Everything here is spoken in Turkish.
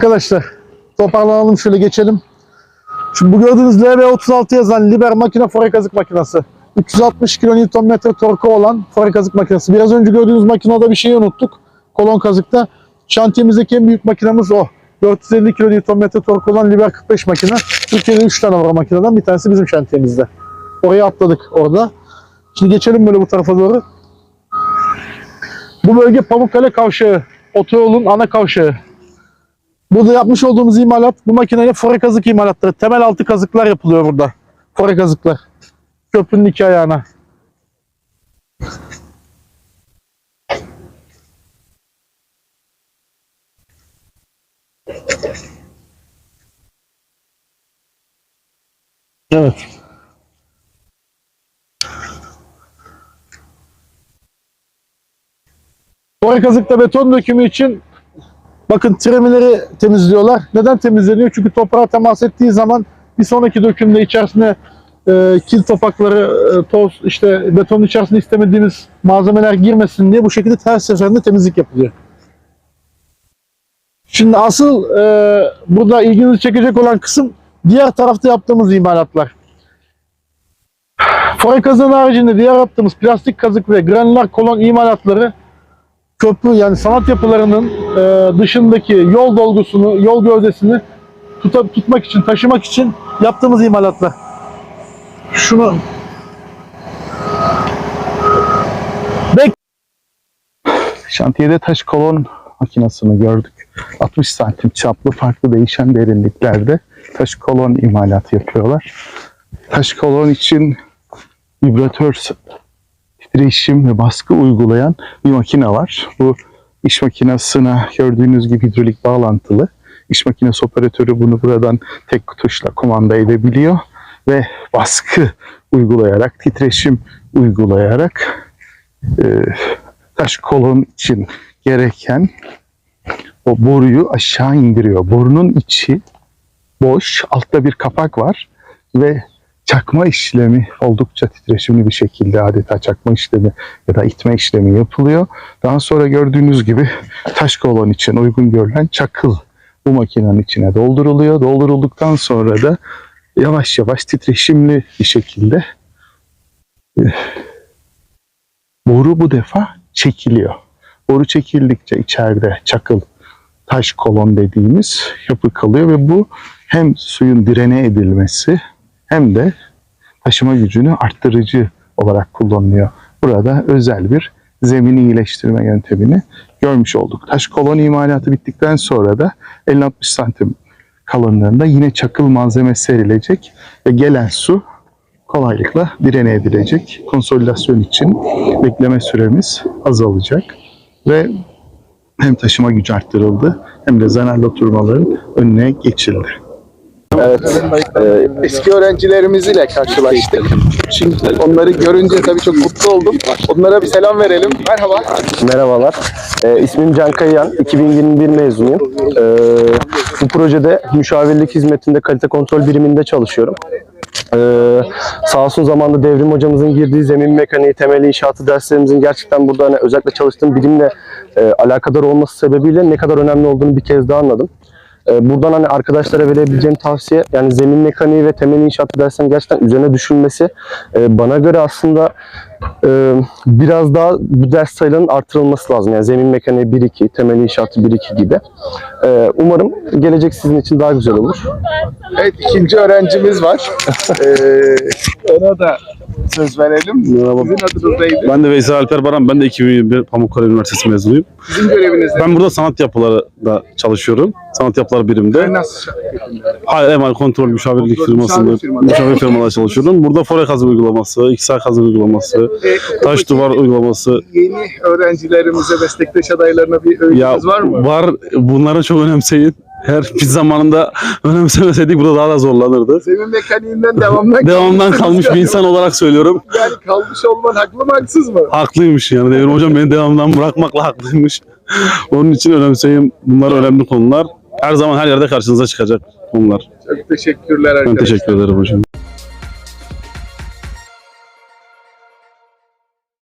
Arkadaşlar toparlanalım şöyle geçelim. Şimdi bu gördüğünüz LV36 yazan Liber makine fore kazık makinesi. 360 kN torku olan fore kazık makinesi. Biraz önce gördüğünüz makinede bir şeyi unuttuk. Kolon kazıkta. Şantiyemizdeki en büyük makinemiz o. 450 kN torku olan Liber 45 makine. Türkiye'de 3 tane var makineden. Bir tanesi bizim şantiyemizde. Oraya atladık orada. Şimdi geçelim böyle bu tarafa doğru. Bu bölge Pamukkale Kavşağı. Otoyolun ana kavşağı. Burada yapmış olduğumuz imalat bu makineyle fore kazık imalatları. Temel altı kazıklar yapılıyor burada. Fore kazıklar. Köprünün iki ayağına. Evet. Fore kazıkta beton dökümü için Bakın tremileri temizliyorlar. Neden temizleniyor? Çünkü toprağa temas ettiği zaman bir sonraki dökümde içerisine e, kil topakları, e, toz, işte betonun içerisinde istemediğimiz malzemeler girmesin diye bu şekilde her seferinde temizlik yapılıyor. Şimdi asıl e, burada ilginizi çekecek olan kısım diğer tarafta yaptığımız imalatlar. Fore kazığın haricinde diğer yaptığımız plastik kazık ve granüler kolon imalatları köprü yani sanat yapılarının e, dışındaki yol dolgusunu, yol gövdesini tuta, tutmak için, taşımak için yaptığımız imalatlar. Şunu Bek Şantiyede taş kolon makinesini gördük. 60 santim çaplı farklı değişen derinliklerde taş kolon imalatı yapıyorlar. Taş kolon için vibratör titreşim ve baskı uygulayan bir makine var. Bu iş makinesine gördüğünüz gibi hidrolik bağlantılı. İş makinesi operatörü bunu buradan tek tuşla kumanda edebiliyor ve baskı uygulayarak, titreşim uygulayarak e, taş kolon için gereken o boruyu aşağı indiriyor. Borunun içi boş, altta bir kapak var ve çakma işlemi oldukça titreşimli bir şekilde adeta çakma işlemi ya da itme işlemi yapılıyor. Daha sonra gördüğünüz gibi taş kolon için uygun görülen çakıl bu makinenin içine dolduruluyor. Doldurulduktan sonra da yavaş yavaş titreşimli bir şekilde boru bu defa çekiliyor. Boru çekildikçe içeride çakıl taş kolon dediğimiz yapı kalıyor ve bu hem suyun direne edilmesi hem de taşıma gücünü arttırıcı olarak kullanılıyor. Burada özel bir zemin iyileştirme yöntemini görmüş olduk. Taş kolon imalatı bittikten sonra da 50-60 santim kalınlığında yine çakıl malzeme serilecek ve gelen su kolaylıkla direne edilecek. Konsolidasyon için bekleme süremiz azalacak ve hem taşıma gücü arttırıldı hem de zararlı oturmaların önüne geçildi. Evet. Ee, eski öğrencilerimiz ile karşılaştık. Şimdi onları görünce tabii çok mutlu oldum. Onlara bir selam verelim. Merhaba. Merhabalar. Ee, ismim Can Kayıyan. 2021 mezunuyum. Ee, bu projede müşavirlik hizmetinde kalite kontrol biriminde çalışıyorum. Ee, sağ olsun zamanda Devrim hocamızın girdiği zemin mekaniği, temel inşaatı derslerimizin gerçekten burada hani özellikle çalıştığım birimle e, alakadar olması sebebiyle ne kadar önemli olduğunu bir kez daha anladım. Ee, Buradan hani arkadaşlara verebileceğim tavsiye yani zemin mekaniği ve temel inşaatı derslerin gerçekten üzerine düşünülmesi. Ee, Bana göre aslında e, biraz daha bu ders sayılarının artırılması lazım. Yani zemin mekaniği 1-2, temel inşaatı 1-2 gibi. Ee, Umarım gelecek sizin için daha güzel olur. Evet ikinci öğrencimiz var. Ee, ona da söz verelim. Merhaba. Sizin adınız neydi? Ben de Veysel Alper Baran. Ben de 2021 Pamukkale Üniversitesi mezunuyum. Sizin göreviniz ne? Ben burada sanat yapıları da çalışıyorum. Sanat yapıları biriminde. Nasıl? Hayır, Emal Kontrol Müşavirlik Kontrol, firmasında müşavir firmada. müşavir çalışıyorum. Burada fore kazı uygulaması, XR kazı uygulaması, Ee, taş duvar uygulaması. Yeni öğrencilerimize, meslektaş adaylarına bir öğütünüz Ya var mı? var. Bunları çok önemseyin. Her bir zamanında önemsemeseydik burada daha da zorlanırdı. Zemin mekaniğinden devamdan Devamdan kalmış bir insan olarak söylüyorum. Yani kalmış olman haklı mı haksız mı? Haklıymış yani. Devrim hocam beni devamdan bırakmakla haklıymış. Onun için önemseyin. Bunlar önemli konular. Her zaman her yerde karşınıza çıkacak konular. Çok teşekkürler Ben arkadaşlar. teşekkür ederim hocam.